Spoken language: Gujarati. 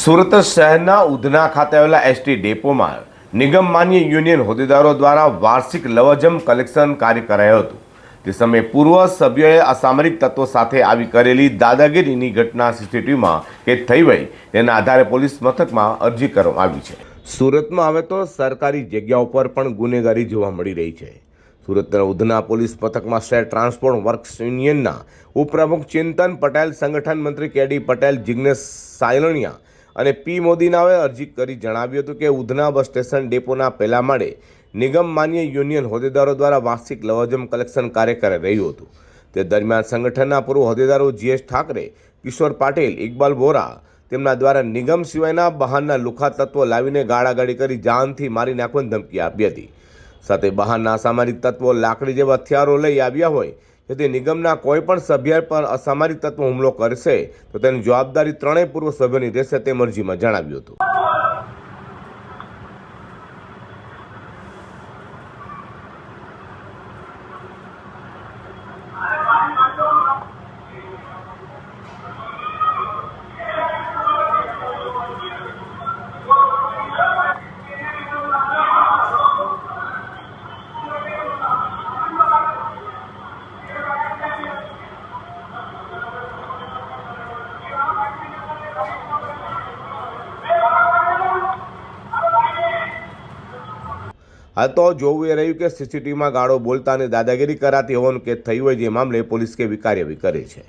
સુરત શહેરના ઉધના ખાતે આવેલા એસટી ડેપોમાં નિગમ માન્ય યુનિયન હોદ્દેદારો દ્વારા વાર્ષિક લવજમ કલેક્શન કાર્ય કરાયું હતું. તે સમયે પૂર્વ સભ્યોએ અસામરિક તત્વો સાથે આવી કરેલી દાદાગીરીની ઘટના સીસીટીવીમાં કેદ થઈ ગઈ. તેના આધારે પોલીસ મથકમાં અરજી કરવામાં આવી છે. સુરતમાં હવે તો સરકારી જગ્યા ઉપર પણ ગુનેગારી જોવા મળી રહી છે. સુરતના ઉધના પોલીસ મથકમાં શહેર ટ્રાન્સપોર્ટ વર્ક્સ યુનિયનના ઉપપ્રમુખ ચિંતન પટેલ, સંગઠન મંત્રી કેડી પટેલ, જિગ્નેશ સાયલણિયા અને પી મોદીનાએ અરજી કરી જણાવ્યું હતું કે ઉધના બસ સ્ટેશન ડેપોના પહેલા માળે નિગમ માન્ય યુનિયન હોદ્દેદારો દ્વારા વાર્ષિક લવાજમ કલેક્શન કાર્ય કરી રહ્યું હતું. તે દરમિયાન સંગઠનના પૂર્વ હોદ્દેદારો જીએસ ઠાકરે, કિશોર પાટીલ, ઇકબાલ વોરા તેમના દ્વારા નિગમ સિવાયના બહારના લુખા તત્વો લાવીને ગાળાગાળી કરી જાનથી મારી નાખવાની ધમકી આપી હતી. સાથે બહારના અસામાજિક તત્વો લાકડી જેવા હથિયારો લઈ આવ્યા હોય જેથી નિગમના કોઈ પણ સભ્ય પર અસામાજિક તત્વો હુમલો કરશે, તો તેની જવાબદારી ત્રણેય પૂર્વ સભ્યોની રહેશે તેમ અરજીમાં જણાવ્યું હતું. હાલ તો જોવું એ રહ્યું કે સીસીટીવીમાં ગાળો બોલતા અને દાદાગીરી કરાતી હોવાનું કેસ થયું હોય જે મામલે પોલીસ કેવી કાર્યવાહી કરે છે.